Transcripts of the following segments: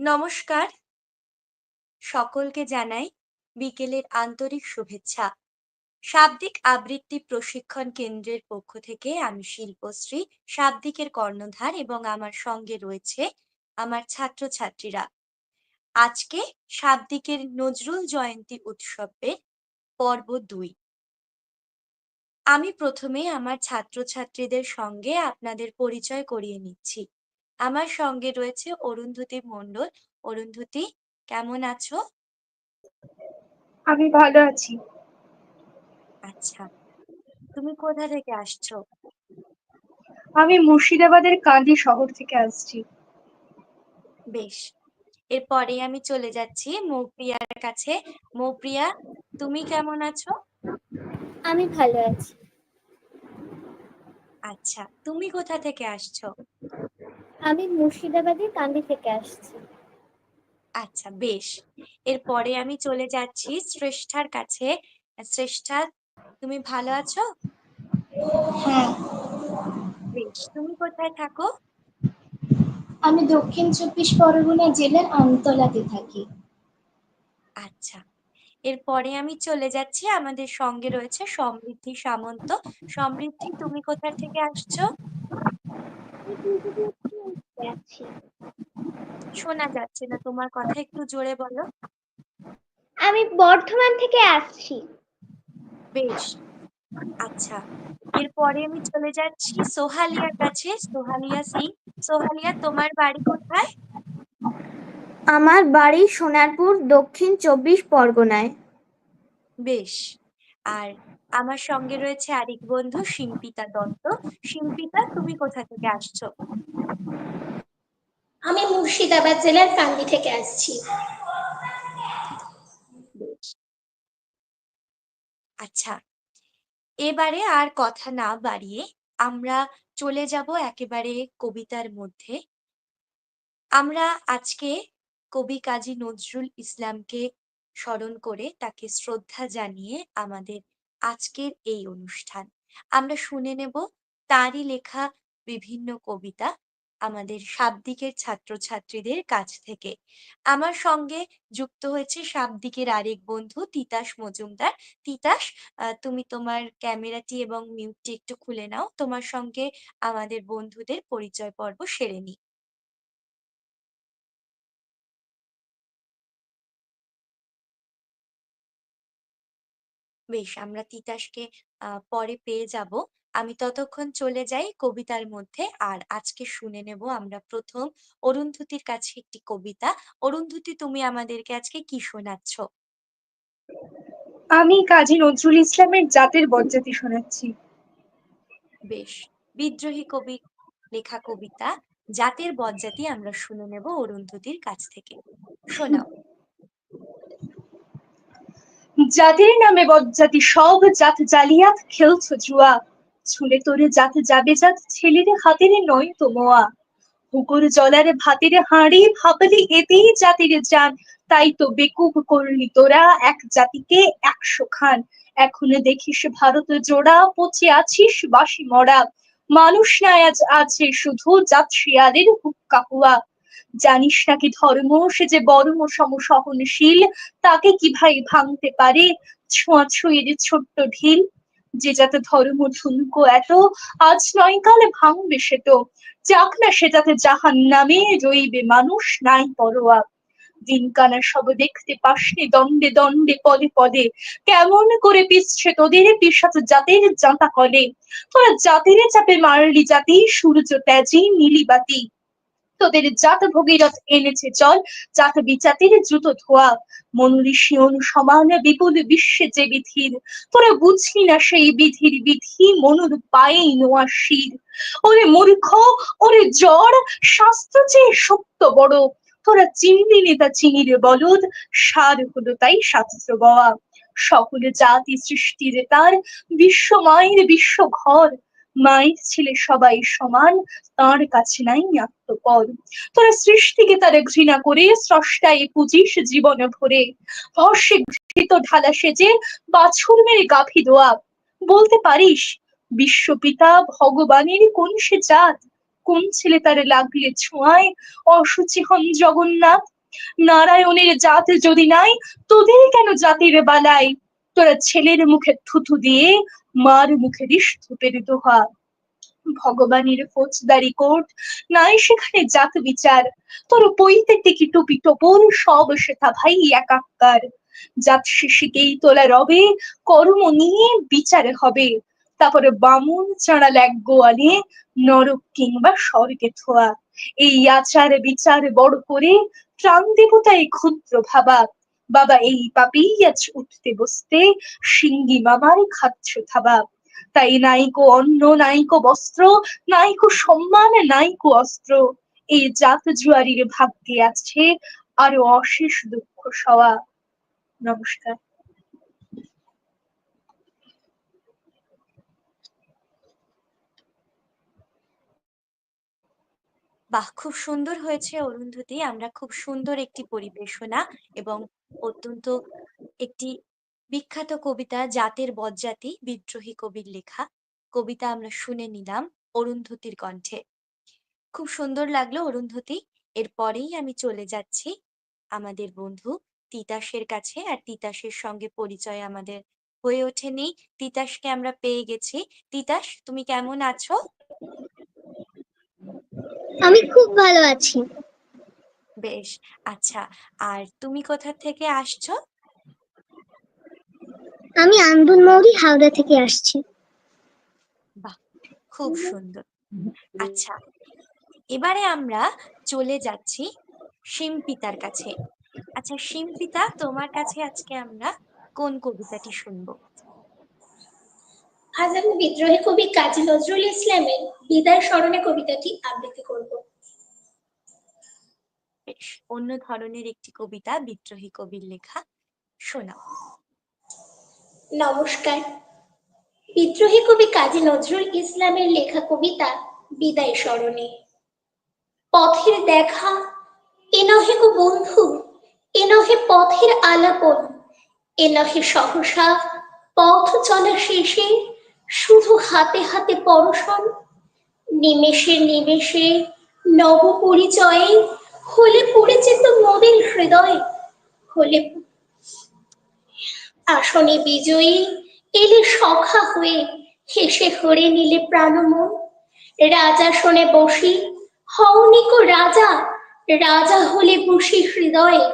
নমস্কার। সকলকে জানাই বিকেলের আন্তরিক শুভেচ্ছা। শাব্দিক আবৃত্তি প্রশিক্ষণ কেন্দ্রের পক্ষ থেকে আমি শিল্পশ্রী শাব্দিকের কর্ণধার এবং আমার সঙ্গে রয়েছে আমার ছাত্রছাত্রীরা। আজকে শাব্দিকের নজরুল জয়ন্তী উৎসবের পর্ব দুই। আমি প্রথমে আমার ছাত্রছাত্রীদের সঙ্গে আপনাদের পরিচয় করিয়ে নিচ্ছি। আমার সঙ্গে রয়েছে অরুন্ধতী মণ্ডল। অরুন্ধতি কেমন আছো? আমি ভালো আছি। আচ্ছা তুমি কোথা থেকে আসছো? আমি মুর্শিদাবাদের কান্দি শহর থেকে আসছি। বেশ এরপরে আমি চলে যাচ্ছি মৌপ্রিয়ার কাছে। মৌপ্রিয়া তুমি কেমন আছো? আমি ভালো আছি। আচ্ছা তুমি কোথা থেকে আসছো? আমি মুর্শিদাবাদের কান্দি থেকে আসছি। আচ্ছা বেশ। এরপরে আমি চলে যাচ্ছি শ্রেষ্ঠার কাছে। শ্রেষ্ঠা তুমি ভালো আছো? হ্যাঁ। বেশ তুমি কোথায় থাকো? আমি দক্ষিণ চব্বিশ পরগনা জেলার আমতলাতে থাকি। আচ্ছা। এরপরে আমি চলে যাচ্ছি আমাদের সঙ্গে রয়েছে সমৃদ্ধি সামন্ত। সমৃদ্ধি তুমি কোথা থেকে আসছো? আছি শোনা যাচ্ছে না তোমার কথা একটু জোরে বলো। আমি বর্ধমান থেকে আসছি। বেশ আচ্ছা। এরপরে আমি চলে যাচ্ছি সোহালিয়ার কাছে। সোহালিয়া সিং সোহালিয়া তোমার বাড়ি কোথায়? আমার বাড়ি সোনারপুর দক্ষিণ চব্বিশ পরগনায়। বেশ আর আমার সঙ্গে রয়েছে আরেক বন্ধু শিল্পিতা দত্ত। শিল্পিতা তুমি কোথা থেকে আসছো? আমি মুর্শিদাবাদ জেলার কান্দি থেকে আসছি। আচ্ছা এবারে আর কথা না বাড়িয়ে আমরা চলে যাব একেবারে কবিতার মধ্যে। আমরা আজকে কবি কাজী নজরুল ইসলামকে স্মরণ করে তাকে শ্রদ্ধা জানিয়ে আমাদের আজকের এই অনুষ্ঠান। আমরা শুনে নেব তারই লেখা বিভিন্ন কবিতা আমাদের শাব্দিকের ছাত্রছাত্রীদের কাছ থেকে। আমার সঙ্গে যুক্ত হয়েছে শাব্দিকের আরেক বন্ধু তিতাস মজুমদার। তিতাস তুমি তোমার ক্যামেরাটি এবং মিউটটি একটু খুলে নাও। তোমার সঙ্গে আমাদের বন্ধুদের পরিচয় পর্ব সেরে নিই। বেশ আমরা তিতাসকে আহ, পরে পেয়ে যাব। আমি ততক্ষণ চলে যাই কবিতার মধ্যে আর আজকে শুনে নেব আমরা প্রথম অরুন্ধতির কাছে একটি কবিতা। অরুন্ধতি তুমি আমাদেরকে আজকে কি শোনাচ্ছ? আমি কাজী নজরুল ইসলামের জাতের বজ্জাতি শোনাচ্ছি। বেশ বিদ্রোহী কবি লেখা কবিতা জাতের বজ্জাতি আমরা শুনে নেব অরুন্ধতির কাছ থেকে। শোনাও। জাতির নামে বজ্জাতি সব জাত জালিয়াত খেলছো জুয়া। ছুলে তোরে জাত যাবে জাত, ছেলের হাতের নয় তো মোয়া। হুকুর জলার ভাতের হাঁড়ি ভাবলি এতেই জাতির জান। তাই তো বেকুব করলি তোরা এক জাতিকে একশো খান। এখন দেখিস ভারত জোড়া, পচে আছিস বাসি মরা। মানুষ না আজ, আছে শুধু জাত শিয়ালের হুক্কা হুয়া জানিস নাকি ধর্ম? সে যে বর্ম সম সহনশীল, তাকে কি ভাই ভাঙতে পারে? ছোঁয়া ছুঁয়ের ছোট্ট ঢিল, যে যাতে ধর্ম ঠুনকো এত, আজ নয় কালে ভাঙবে সে তো। যাক না সে যাতে জাহান নামে রইবে মানুষ, নাই পরোয়া। দিনকানা সব দেখতে পাসনি, দণ্ডে দণ্ডে, পদে পদে। কেমন করে পিছছে তোদের পিসাচ জাতের জাঁতা কলে? তোরা জাতিরে চাপে মারলি জাতি, সূর্য ত্যাজি নীলিবাতি। তোদের জাত ভগীরথ এনেছে জল জাত বিচাতির দ্রুত ধোয়া। মনুঋষি সমান বিপুল বিশ্বে যে বিধির, তোরা বুঝলি না সেই বিধির বিধি মনুর পায়ে নোয়া শির। ওরে মূর্খ, ওরে জ্বর, শাস্ত্র যে সত্য বড়, তোরা চিনলি নেতা চিনির বলদ, সার হলো তাই শাস্ত্র বওয়া সকল জাতি সৃষ্টির তার, বিশ্ব মায়ের বিশ্ব ঘর মায়ের ছেলে সবাই সমান, তার কাছে নাই আত্মপর তোরা সৃষ্টিকে তারা ঘৃণা করে, স্রষ্টায় পুজিস জীবন ভরে। ভস্যে ঘৃত ঢালা সেজে বাছুর মেরে গাভী দোয়া। বলতে পারিস, বিশ্বপিতা ভগবানের কোন সে জাত? কোন ছেলে তারে লাগলে ছোঁয়ায়? অসুচি হন জগন্নাথ। নারায়ণের জাত যদি নাই, তোদের কেন জাতির বালাই? তোরা ছেলের মুখে থুথু দিয়ে মার মুখে দিস থুতের দোহা ভগবানের ফৌজদারি কোর্ট নাই সেখানে জাত বিচার। তোর পইতে টিকি টুপি টোপর সব সেথা ভাই একাকার। জাত শিশিকেই তোলা রবে, কর্ম নিয়ে বিচার হবে। তারপরে বামুন চাঁড়া ল্যাগ গোয়ালে, নরক কিংবা স্বর্গে থোয়া। এই আচার বিচার বড় করে প্রাণ দেবতায় ক্ষুদ্র ভাবা। বাবা এই পাপেই আজ উঠতে বসতে সিঙ্গি মামার খাচ্ছ থাবা তাই নাইকো অন্ন, নাইকো বস্ত্র, নাইকো সম্মান, নাইকো অস্ত্র এই জাত জুয়ারির ভাগ্যে আছে আরও অশেষ দুঃখ সওয়া নমস্কার বাহ! খুব সুন্দর হয়েছে অরুন্ধতী। আমরা খুব সুন্দর একটি পরিবেশনা এবং অত্যন্ত একটি বিখ্যাত কবিতা, 'জাতের বজ্জাতি' বিদ্রোহী কবির লেখা কবিতা আমরা শুনে নিলাম অরুন্ধতীর কণ্ঠে। খুব সুন্দর লাগল অরুন্ধতী। এরপরেই আমি চলে যাচ্ছি আমাদের বন্ধু তিতাসের কাছে। আর তিতাসের সঙ্গে পরিচয় আমাদের হয়ে ওঠেনি। তিতাসকে আমরা পেয়ে গেছি। তিতাস, তুমি কেমন আছো? আমি খুব ভালো আছি বেশ আচ্ছা। আর তুমি কোথা থেকে আসছো? আমি আন্দুলমৌরি হাওড়া থেকে আসছি। খুব সুন্দর। আচ্ছা এবারে আমরা চলে যাচ্ছি শিমপিতার কাছে। আচ্ছা শিমপিতা তোমার কাছে আজকে আমরা কোন কবিতাটি শুনব? আজ আমি বিদ্রোহী কবি কাজী নজরুল ইসলামের বিদায় স্মরণে কবিতাটি আবৃত্তি করব। অন্য ধরনের একটি কবিতা, বিদ্রোহী কবির লেখা, শোনাও। নমস্কার। বিদ্রোহী কবি কাজী নজরুল ইসলামের লেখা কবিতা, বিদায় স্মরণে। পথের দেখা, এ নহে গো বন্ধু, এ নহে পথের আলাপন, এ নহে সহসা পথ চলা শেষে শুধু হাতে হাতে পরশন, নিমেষে নিমেষে নব পরিচয়ে হলে পড়েছে তো মোদের হৃদয়, হলে আসনে বিজয়ী এলে সখা হয়ে হেসে হরে নিলে প্রাণমন। রাজাসনে বসি হওনিকো রাজা রাজা হলে বসি হৃদয়ে।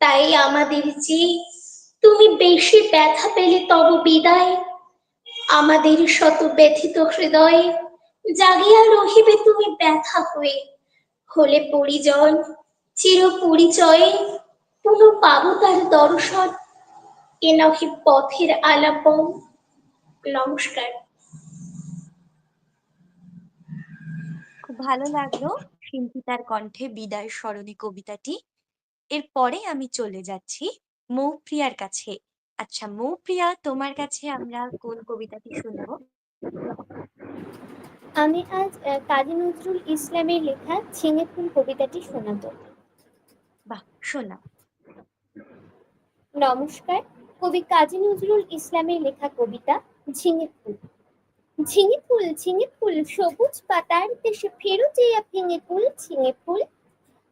তাই আমাদের যে তুমি বেশি ব্যথা পেলে তব বিদায়। আমাদের শত ব্যথিত হৃদয়ে জাগিয়া রহিবে তুমি ব্যথা হয়ে। হলে পরিজন চির পরিচয়ে পুনঃ পাবো তার দর্শন। এ নহে পথের আলাপন। নমস্কার। খুব ভালো লাগল শিল্পিতার কণ্ঠে বিদায় স্মরণে কবিতাটি। এরপরে আমি চলে যাচ্ছি মৌপ্রিয়ার কাছে। আচ্ছা মৌপ্রিয়া, তোমার কাছে আমরা কোন কবিতাটি শুনব? আমি আজ কাজী নজরুল ইসলামের লেখা ছিঙে ফুল কবিতাটি শোনাবো। বাহ শোনা নমস্কার কবি কাজী নজরুল ইসলামের লেখা কবিতা ঝিঙে ফুল। ঝিঙে ফুল ঝিঙে ফুল সবুজ পাতার দেশে ফেরো চেয়া ভেঙে ফুল ঝিঙে ফুল।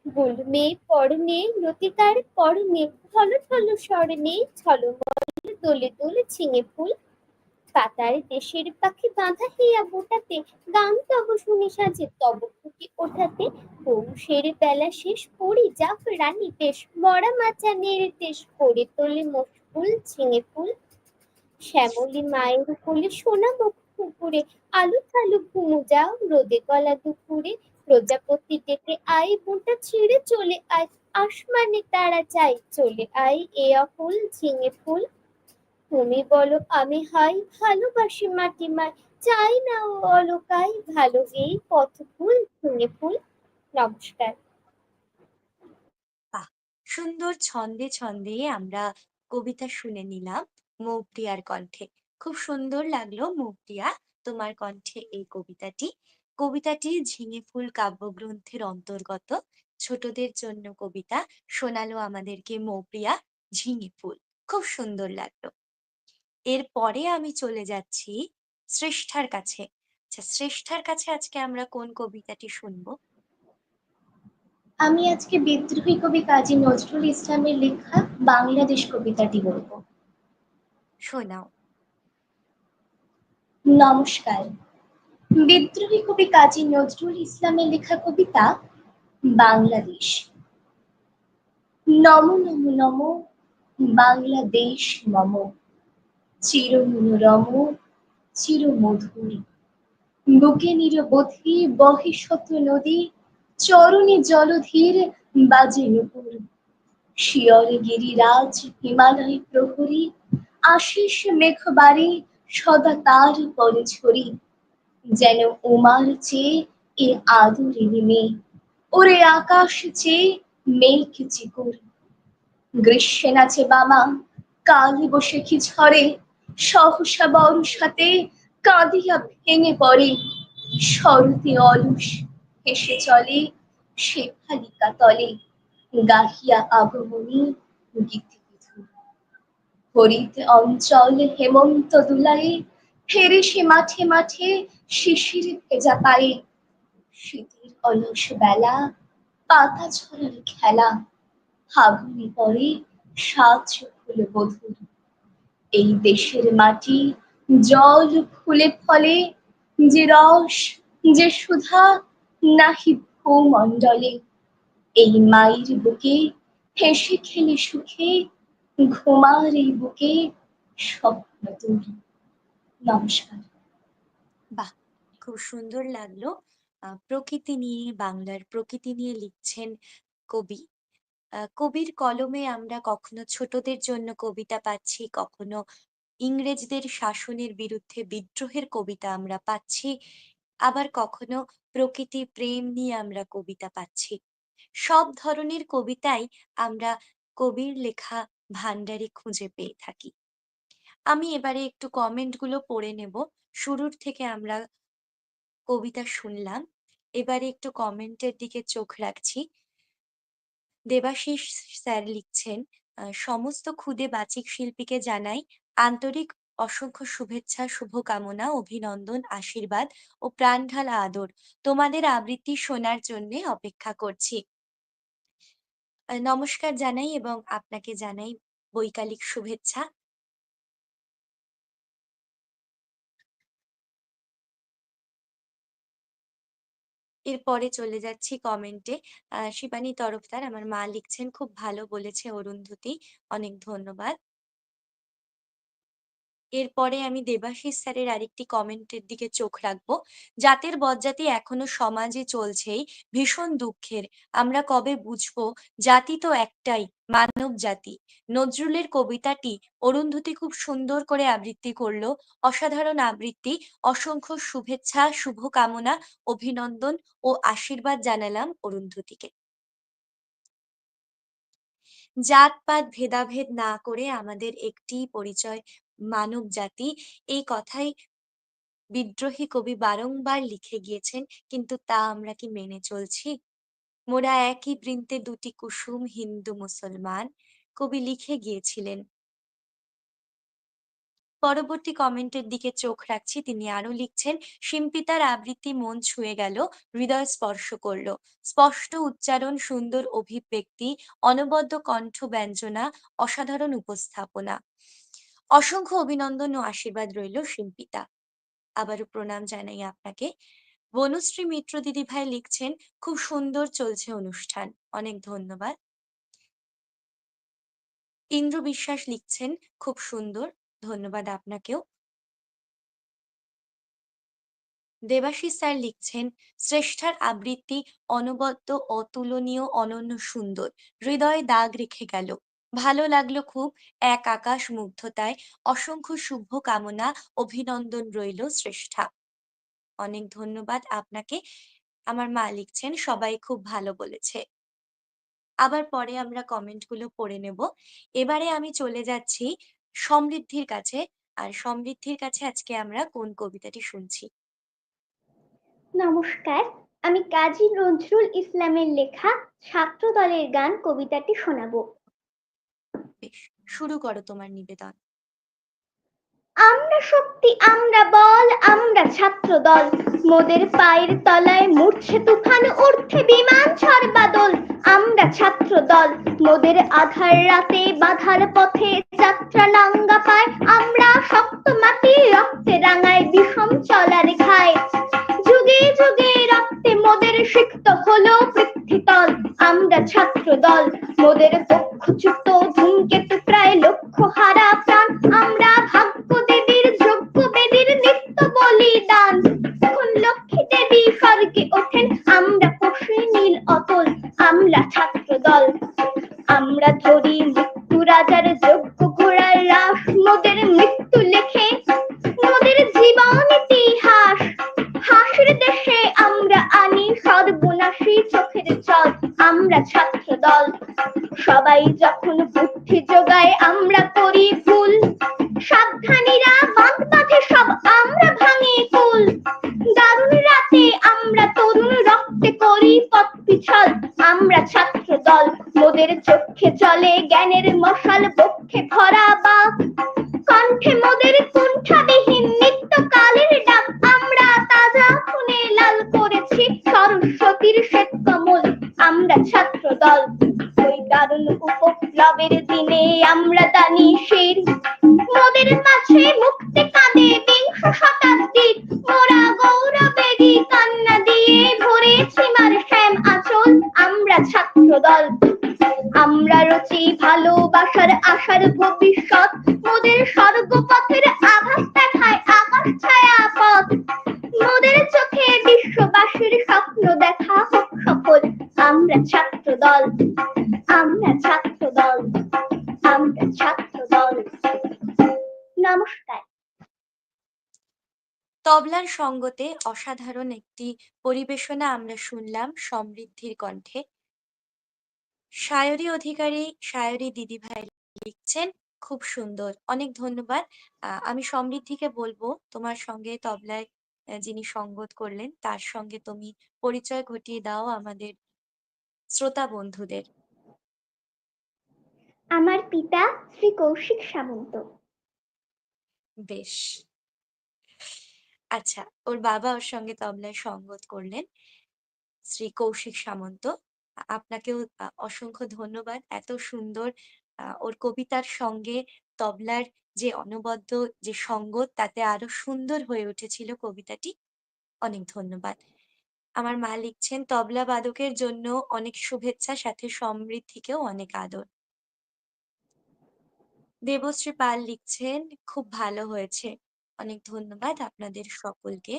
গোল মেয়ে পরনে লতিকার পরনে ছল ছল স্বর্ণে ছলমল দোলে দোলে ঝিঙে ফুল। পাতার দেশের পাখি বাঁধা হিয়া বোটাতে গান তব শুনি সাজে, তব ফুটি ওঠাতে। পৌষের বেলা শেষ পড়ি জাফ রানী বেশ মরা মাচানের দেশ করে তোলে মশফুল ঝিঙে ফুল। শ্যামলী মায়ের কোলে সোনা মুখ পুকুরে, আলু থালু ঘুমু যাও, রোদে গলা দুপুরে। প্রজাপতি ডেকে আই বুনটা ছিঁড়ে চলে আয়, আসমানে তারা চাই চলে আই এ অফুল ঝিঙে ফুল। তুমি বলো, আমি হাই ভালোবাসি মাটি মাই। চাই না ও অলকাই, ভালো এই পথ ফুল ঝিঙে ফুল নমস্কার। সুন্দর ছন্দে ছন্দে আমরা কবিতা শুনে নিলাম মৌপ্রিয়ার কণ্ঠে। খুব সুন্দর লাগল মৌপ্রিয়া তোমার কণ্ঠে এই কবিতাটি। কবিতাটি ঝিঙে ফুল কাব্যগ্রন্থের অন্তর্গত। ছোটদের জন্য কবিতা শোনালো আমাদেরকে মৌপ্রিয়া ঝিঙে ফুল। খুব সুন্দর লাগল। এরপরে আমি চলে যাচ্ছি শ্রেষ্ঠার কাছে। আচ্ছা শ্রেষ্ঠার কাছে আজকে আমরা কোন কবিতাটি শুনব? আমি আজকে বিদ্রোহী কবি কাজী নজরুল ইসলামের লেখা বাংলাদেশ কবিতাটি বলব। শোনাও। নমস্কার। বিদ্রোহী কবি কাজী নজরুল ইসলামের লেখা কবিতা বাংলাদেশ। নম নম নম বাংলাদেশ মম চির মনোরম চির মধুর বুকে নিরবধি বহে শত নদী, চরণে জলধীর বাজে নুপুর। শিয়র গিরিরাজ, হিমালয় প্রহরী, আশিস মেঘবাড়ি, সদা তার পরে ছড়ি। যেন উমার চেয়ে এ আদরে মেয়ে ওরে আকাশ চেয়ে মেঘ চিকুর। গ্রীষ্মে নাচে বামা, কালি বসে কি ঝরে সহসা বর্ষাতে কাঁদিয়া ভেঙে পড়ে। শরতে অলস হেসে চলে শেফালিকা তলে। গাহিয়া আগমনী গীতি হরিত অঞ্চল হেমন্ত দুলায়ে, ফেরে সে মাঠে মাঠে শিশির ভেজা পায়ে। শীতের অলস বেলা, পাতা ঝরার খেলা। ফাগুনি পরে সাজ ফুল বধুর এই দেশের মাটি, জল ফুলে ফলে, যে রস, যে সুধা নাহি ভূমণ্ডলে। এই মায়ের বুকে হেসে খেলে সুখে, ঘুমার এই বুকে স্বপ্ন দূর নমস্কার। খুব সুন্দর লাগল। প্রকৃতি নিয়ে, বাংলার প্রকৃতি নিয়ে লিখছেন কবি আহ, কবির কলমে আমরা কখনো ছোটদের জন্য কবিতা পাচ্ছি কখনো ইংরেজদের শাসনের বিরুদ্ধে বিদ্রোহের কবিতা আমরা পাচ্ছি আবার কখনো প্রকৃতি প্রেম নিয়ে আমরা কবিতা পাচ্ছি। সব ধরনের কবিতাই আমরা কবির লেখা ভান্ডারে খুঁজে পেয়ে থাকি। আমি এবারে একটু কমেন্টগুলো পড়ে নেব। শুরুর থেকে আমরা কবিতা শুনলাম। এবারে একটু কমেন্টের দিকে চোখ রাখছি। দেবাশিস স্যার লিখছেন সমস্ত ক্ষুদে বাচিক শিল্পীকে জানাই আন্তরিক অসংখ্য শুভেচ্ছা, শুভকামনা, অভিনন্দন, আশীর্বাদ ও প্রাণঢালা আদর। তোমাদের আবৃত্তি শোনার জন্য অপেক্ষা করছি। নমস্কার জানাই এবং আপনাকে জানাই বৈকালিক শুভেচ্ছা। এরপরে চলে যাচ্ছি কমেন্টে আহ শিবানী তরফদার আমার মা লিখছেন, খুব ভালো বলেছে অরুন্ধতী। অনেক ধন্যবাদ। এরপরে আমি দেবাশিস স্যারের আরেকটি কমেন্টের দিকে চোখ রাখব। জাতের বজ্জাতি এখনও সমাজে চলছেই, ভীষণ দুঃখের। আমরা কবে বুঝব, জাতি তো একটাই, মানব জাতি। নজরুলের কবিতাটি অরুন্ধতী খুব সুন্দর করে আবৃত্তি করল। অসাধারণ আবৃত্তি, অসংখ্য শুভেচ্ছা, শুভকামনা, অভিনন্দন ও আশীর্বাদ জানালাম অরুন্ধতীকে। জাতপাত, ভেদাভেদ না করে আমাদের একটি পরিচয় মানব জাতি এই কথাই বিদ্রোহী কবি বারংবার লিখে গিয়েছেন, কিন্তু তা আমরা কি মেনে চলছি? মোরা একই বৃন্তে দুটি কুসুম হিন্দু মুসলমান, কবি লিখে গিয়েছিলেন। পরবর্তী কমেন্টের দিকে চোখ রাখছি, তিনি আরও লিখছেন, শিম্পিতার আবৃত্তি মন ছুঁয়ে গেল, হৃদয় স্পর্শ করল। স্পষ্ট উচ্চারণ, সুন্দর অভিব্যক্তি, অনবদ্য কণ্ঠ ব্যঞ্জনা, অসাধারণ উপস্থাপনা। অসংখ্য অভিনন্দন ও আশীর্বাদ রইল শিল্পিতা। আবারও প্রণাম জানাই আপনাকে। বনশ্রী মিত্র দিদি ভাই লিখছেন, খুব সুন্দর চলছে অনুষ্ঠান। অনেক ধন্যবাদ। ইন্দ্র বিশ্বাস লিখছেন, খুব সুন্দর। ধন্যবাদ আপনাকেও। দেবাশিস স্যার লিখছেন, শ্রেষ্ঠার আবৃত্তি অনবদ্য, অতুলনীয়, অনন্য সুন্দর। হৃদয়ে দাগ রেখে গেল। ভালো লাগল খুব। এক আকাশ মুগ্ধতায় অসংখ্য শুভ কামনা, অভিনন্দন রইল শ্রেষ্ঠা। অনেক ধন্যবাদ আপনাকে। আমার মা লিখছেন, সবাই খুব ভালো বলেছে। আবার পরে আমরা কমেন্টগুলো পড়ে নেব। এবারে আমি চলে যাচ্ছি সমৃদ্ধির কাছে। আর সমৃদ্ধির কাছে আজকে আমরা কোন কবিতাটি শুনছি? নমস্কার, আমি কাজী নজরুল ইসলামের লেখা ছাত্র দলের গান কবিতাটি শোনাবো। শুরু করো তোমার নিবেদন। আমরা শক্তি, আমরা বল, আমরা ছাত্র দল মোদের পায়ের তলায় মুড়ছে তুফান উঠছে বিমান ঝড় বাদল আমরা ছাত্র দল মোদের আধার রাতে বাধার পথে যাত্রা নাঙ্গা পায়। আমরা শক্ত মাটি, রক্তে রাঙায় বিষম চলার খায় যুগে যুগে রক্তে মোদের সিক্ত হলো পৃথিতল আমরা ছাত্র দল। মোদের পক্ষচ্যুত ধূমকেতু প্রায় লক্ষ্য হারা প্রাণ। আমরা ভাগ্য দেবীর যোগ্য বেদীর নিত্য বলিদান। লক্ষ্মী দেবী স্বর্গে দিনে আমরা দানি শির। মোদের মাঝে মুক্তি কাঁদে বিংশ শতাব্দীর। মোরা গৌরবেরই কান্না দিয়ে ভরেছি মার শ্যাম আচল। আমরা ছাত্র দল আমরা রচি ভালোবাসার আশার ভবিষ্যৎ। মোদের স্বর্গপথের আভাস দেখায় আকাশ ছায়া পথ মোদের চোখে বিশ্ববাসীর স্বপ্ন দেখা হোক সফল আমরা ছাত্র দল আমরা ছাত্র দল আমরা ছাত্র দল নমস্কার। তবলার সঙ্গতে অসাধারণ একটি পরিবেশনা আমরা শুনলাম সমৃদ্ধির কণ্ঠে। সায়রী অধিকারী সায়রী দিদিভাই লিখছেন, খুব সুন্দর, অনেক ধন্যবাদ। আমি সমৃদ্ধিকে বলব, তোমার সঙ্গে তবলায় যিনি সঙ্গত করলেন, তার সঙ্গে তুমি পরিচয় ঘটিয়ে দাও আমাদের শ্রোতা বন্ধুদের। আমার পিতা শ্রী কৌশিক সামন্ত। বেশ। আচ্ছা ওর বাবা ওর সঙ্গে তবলায় সঙ্গত করলেন শ্রী কৌশিক সামন্ত। আপনাকেও অসংখ্য ধন্যবাদ। এত সুন্দর ওর কবিতার সঙ্গে তবলার যে অনবদ্য যে সঙ্গত তাতে আরও সুন্দর হয়ে উঠেছিল কবিতাটি। অনেক ধন্যবাদ। আমার মা লিখছেন, তবলা বাদকের জন্য অনেক শুভেচ্ছা, সাথে সমৃদ্ধিকেও অনেক আদর। দেবশ্রী পাল লিখছেন, খুব ভালো হয়েছে। অনেক ধন্যবাদ আপনাদের সকলকে।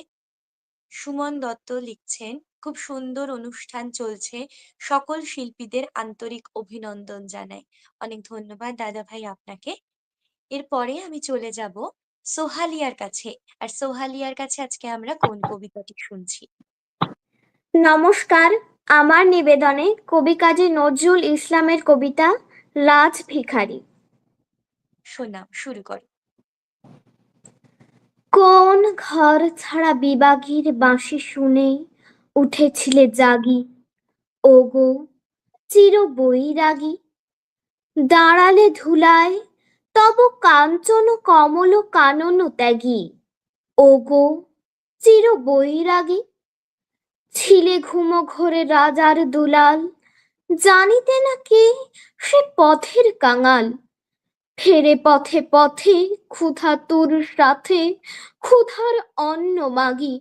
সুমন দত্ত লিখছেন, খুব সুন্দর অনুষ্ঠান চলছে। সকল শিল্পীদের আন্তরিক অভিনন্দন জানাই। অনেক ধন্যবাদ দাদা ভাই আপনাকে। এরপরে আমি চলে যাব সোহালিয়ার কাছে। আর সোহালিয়ার কাছে আজকে আমরা কোন কবিতাটি শুনছি? নমস্কার আমার নিবেদনে কবি কাজী নজরুল ইসলামের কবিতা রাজ ভিখারি। শোনাও শুরু করো। কোন ঘর ছাড়া বিবাগীর বাঁশি শুনে উঠেছিলে জাগি? ওগো চির বৈরাগী। দাঁড়ালে ধুলায় তব কাঞ্চন কমল কানন ত্যাগী। ওগো চির বৈরাগী। ছিলে ঘুমো ঘোরে রাজার দুলাল। জানিতে না কে সে পথের কাঙাল। ফেরে পথে পথে ক্ষুধা তোর সাথে, ক্ষুধার অন্ন মাগি।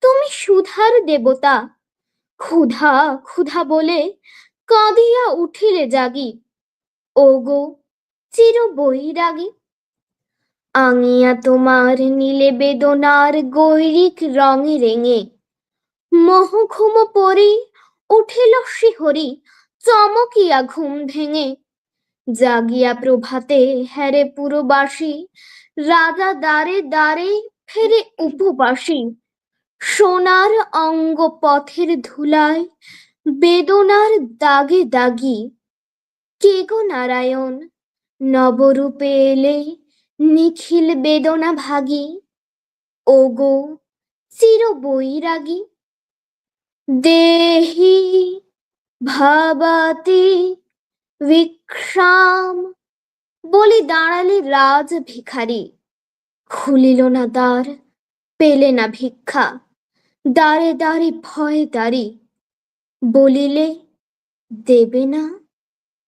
তুমি সুধার দেবতা, ক্ষুধা ক্ষুধা বলে কাঁদিয়া উঠিলে জাগি। ওগো, চির বৈরাগী। আঙিয়া তোমার নীলে বেদনার গৈরিক রঙে রেঙে। মোহ ঘুম পরি উঠিল শিহরি, চমকিয়া ঘুম ভেঙে। জাগিয়া প্রভাতে হ্যারে পুরবাসী, রাজা দ্বারে দ্বারে ফেরে উপবাসী। সোনার অঙ্গ পথের ধুলায়, বেদনার দাগে দাগি। কে গো নারায়ণ, নবরূপে এলে নিখিল বেদনা ভাগি। ওগো চির বৈরাগী দেহি ভাবাতি ভিক্ষাম বলি, দাঁড়ালে রাজ ভিখারি। খুলিল না দ্বার, পেলে না ভিক্ষা। দ্বারে দ্বারে ভয়ে দাঁড়ি বলিলে, দেবে না,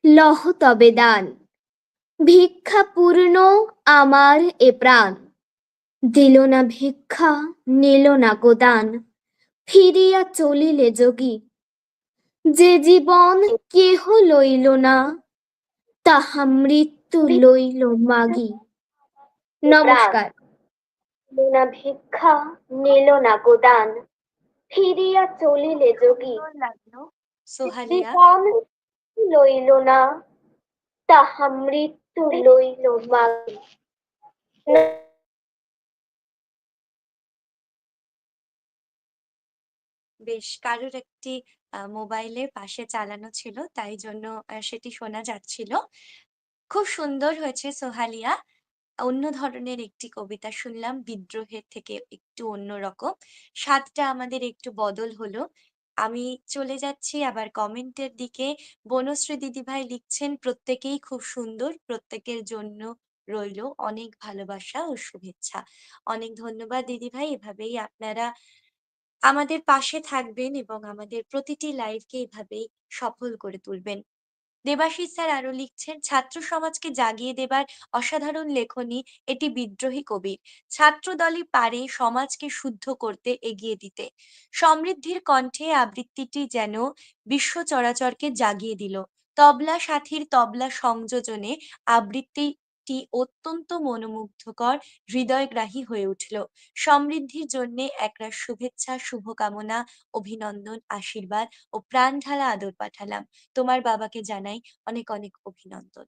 লহ তবে দান। ভিক্ষা পূর্ণ আমার এ প্রাণ। দিল না ভিক্ষা, নিল না গোদান। ফিরিয়া চলিলে যোগী। যে জীবন কেহ লইল না তাহা মৃত্যু লইল মাগি। নমস্কার। না ভিক্ষা নিল না গোদান ফিরিয়া চলিলে যোগী। জীবন লইল না তাহা মৃত্যু লইল মাগি। বেশ কারোর একটি মোবাইলের পাশে চালানো ছিল, তাই জন্য সেটি শোনা যাচ্ছিল। খুব সুন্দর হয়েছে সোহালিয়া। অন্য ধরনের একটি কবিতা শুনলাম, বিদ্রোহের থেকে একটু অন্যরকম স্বাদটা আমাদের একটু বদল হলো। আমি চলে যাচ্ছি আবার কমেন্টের দিকে। বনশ্রী দিদিভাই লিখছেন, প্রত্যেকেই খুব সুন্দর, প্রত্যেকের জন্য রইল অনেক ভালোবাসা ও শুভেচ্ছা। অনেক ধন্যবাদ দিদিভাই, এভাবেই আপনারা আমাদের পাশে থাকবেন এবং আমাদের প্রতিটি লাইফকে এভাবেই সফল করে তুলবেন। দেবাশিস স্যার আরও লিখছেন, ছাত্র সমাজকে জাগিয়ে দেবার অসাধারণ লেখনী এটি বিদ্রোহী কবির। ছাত্র দলই পারে সমাজকে শুদ্ধ করতে এগিয়ে দিতে। সমৃদ্ধির কণ্ঠে আবৃত্তিটি যেন বিশ্ব চরাচরকে জাগিয়ে দিল। তবলা সাথীর তবলা সংযোজনে আবৃত্তিটি অত্যন্ত মনোমুগ্ধকর হৃদয়গ্রাহী হয়ে উঠল। সমৃদ্ধির জন্য একরাশ শুভেচ্ছা, শুভকামনা, অভিনন্দন, আশীর্বাদ ও প্রাণ ঢালা আদর পাঠালাম। তোমার বাবাকে জানাই অনেক অনেক অভিনন্দন।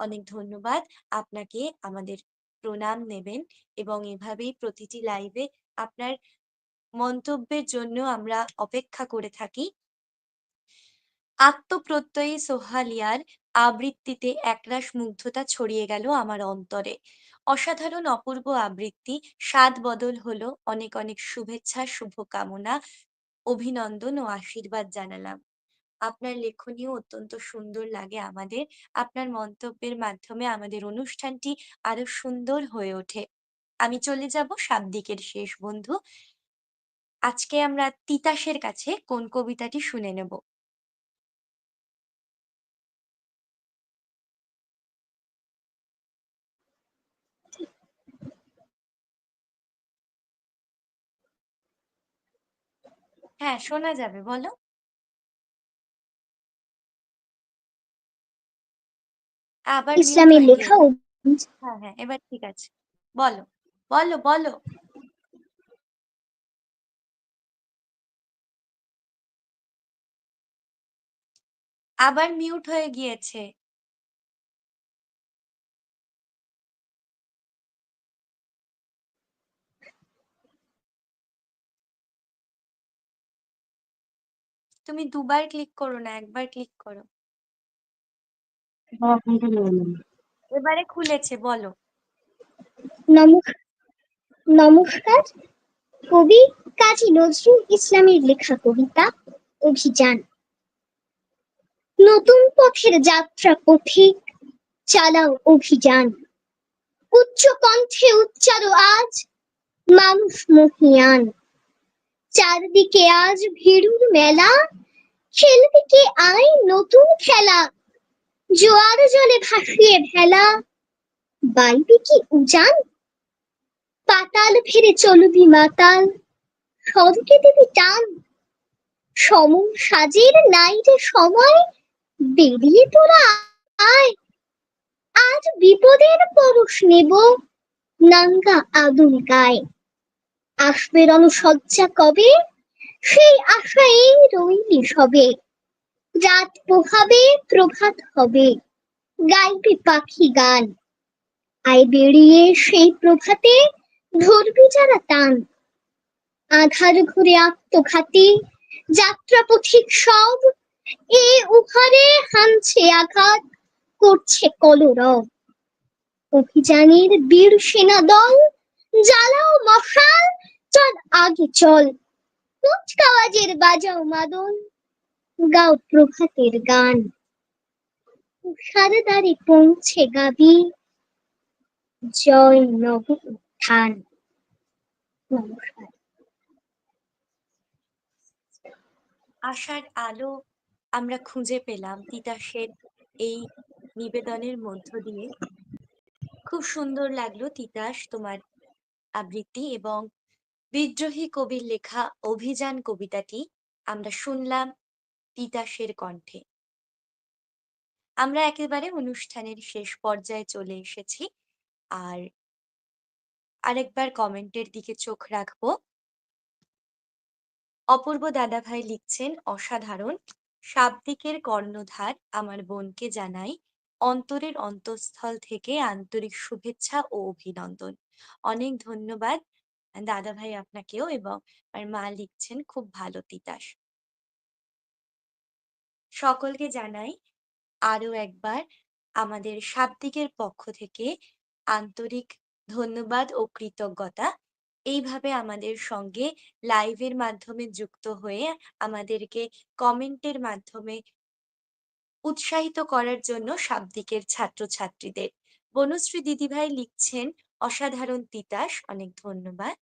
অনেক ধন্যবাদ আপনাকে আমাদের প্রণাম নেবেন এবং এভাবেই প্রতিটি লাইভে আপনার মন্তব্যের জন্য আমরা অপেক্ষা করে থাকি। আত্মপ্রত্যয়ী সোহালিয়ার আবৃত্তিতে একরাশ মুগ্ধতা ছড়িয়ে গেল আমার অন্তরে। অসাধারণ অপূর্ব আবৃত্তি, স্বাদ বদল হলো, অনেক অনেক শুভেচ্ছা, শুভকামনা, অভিনন্দন ও আশীর্বাদ জানালাম। আপনার লেখনীও অত্যন্ত সুন্দর লাগে আমাদের। আপনার মন্তব্যের মাধ্যমে আমাদের অনুষ্ঠানটি আরও সুন্দর হয়ে ওঠে। আমি চলে যাব শাব্দিকের শেষ বন্ধু। আজকে আমরা তিতাসের কাছে কোন কবিতাটি শুনে নেব? হ্যাঁ শোনা যাবে বলো। আবার mute ইসলামের হয়ে লেখা। হ্যাঁ হ্যাঁ এবার ঠিক আছে। বলো বলো বলো। আবার মিউট হয়ে গিয়েছে। তুমি দুবার ক্লিক করো না, একবার ক্লিক করো। এবারে খুলেছে, বলো। নমস্কার। কবি কাজী নজরুল ইসলামের লেখা কবিতা, অভিযান। নতুন পথের যাত্রা পথিক, চালাও অভিযান। উচ্চ কণ্ঠে উচ্চারো আজ মানুষ মহিয়ান। চারদিকে আজ ভিড়ুর মেলা। খেলবে কে আয় নতুন খেলা। জোয়ার জলে ভাসিয়ে ভেলা। বাইবে কি উজান? পাতাল ফিরে চলবি মাতাল। সদকে দেবি টান। সম সাজের নাই রে সময় বেরিয়ে তোরা আয়। আজ বিপদের পরশ নেব। নাঙ্গা আগুন গায়। আসবে রণসজ্জা কবে? সেই আশায় রইলি সবে। রাত পোহাবে প্রভাত হবে। গাইবে পাখি গান। আয় বেরিয়ে সেই প্রভাতে ধরবি যারা টান। আধার ঘুরে আত্মঘাতী যাত্রা পথিক সব, এ উহারে হানছে আঘাত, করছে কলরব। অভিযানের বীর সেনা দল, জ্বালাও মশাল চল আগে চল। কুচকাওয়াজের বাজাও মাদল, গাও প্রভাতের গান। সারদারে পৌঁছে গাবি, জয় নব ধান নমস্কার। আশার আলো আমরা খুঁজে পেলাম তিতাসের এই নিবেদনের মধ্য দিয়ে। খুব সুন্দর লাগল তিতাস তোমার আবৃত্তি এবং বিদ্রোহী কবির লেখা অভিযান কবিতাটি আমরা শুনলাম তিতাসের কণ্ঠে। আমরা একেবারে অনুষ্ঠানের শেষ পর্যায়ে চলে এসেছি। আর আরেকবার কমেন্টের দিকে চোখ রাখব। অপূর্ব দাদাভাই লিখছেন, অসাধারণ। শাব্দিকের কর্ণধার আমার বোনকে জানাই, অন্তরের অন্তঃস্থল থেকে আন্তরিক শুভেচ্ছা ও অভিনন্দন। অনেক ধন্যবাদ। দাদাভাই আপনাকেও এবং আমার মা লিখছেন খুব ভালো তিতাস। সকলকে জানাই আরও একবার আমাদের শাব্দিকের পক্ষ থেকে আন্তরিক ধন্যবাদ ও কৃতজ্ঞতা। এইভাবে আমাদের সঙ্গে লাইভের মাধ্যমে যুক্ত হয়ে আমাদেরকে কমেন্টের মাধ্যমে উৎসাহিত করার জন্য শাব্দিকের ছাত্রছাত্রীদের। বনশ্রী দিদিভাই লিখছেন অসাধারণ তিতাস, অনেক ধন্যবাদ।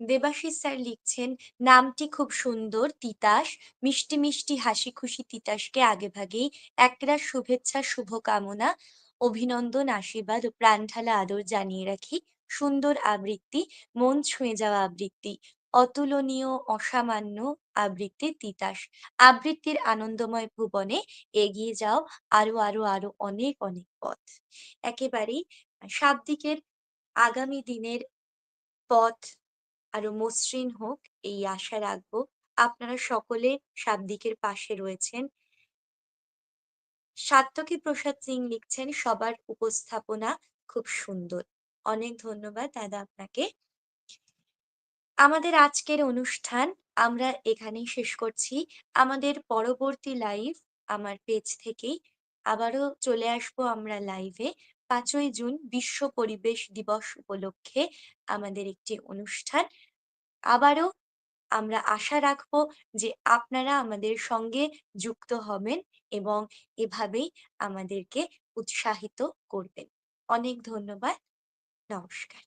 দেবাশিস স্যার লিখছেন, নামটি খুব সুন্দর, তিতাস। মিষ্টি মিষ্টি, হাসি খুশি তিতাসকে আগেভাগেই একরা শুভেচ্ছা, শুভকামনা, অভিনন্দন, আশীর্বাদ ও প্রাণঢালা আদর জানিয়ে রাখি। সুন্দর আবৃত্তি, মন ছুঁয়ে যাওয়া আবৃত্তি। অতুলনীয়, অসামান্য আবৃত্তি তিতাস। আবৃত্তির আনন্দময় ভুবনে এগিয়ে যাও আরও আরও আরও অনেক অনেক পথ। একেবারেই শাব্দিকের আগামী দিনের পথ আরও মসৃণ হোক এই আশা রাখব। আপনারা সকলে শাব্দিকের পাশে রয়েছেন। সাত্তকী প্রসাদ সিং লিখছেন, সবার উপস্থাপনা খুব সুন্দর। অনেক ধন্যবাদ দাদা আপনাকে। আমাদের আজকের অনুষ্ঠান আমরা এখানেই শেষ করছি। আমাদের পরবর্তী লাইভ আমার পেজ থেকেই। আবারও চলে আসব আমরা লাইভে পাঁচই জুন বিশ্ব পরিবেশ দিবস উপলক্ষে আমাদের একটি অনুষ্ঠান। আবারও আমরা আশা রাখব যে আপনারা আমাদের সঙ্গে যুক্ত হবেন এবং এভাবেই আমাদেরকে উৎসাহিত করবেন। অনেক ধন্যবাদ। নমস্কার।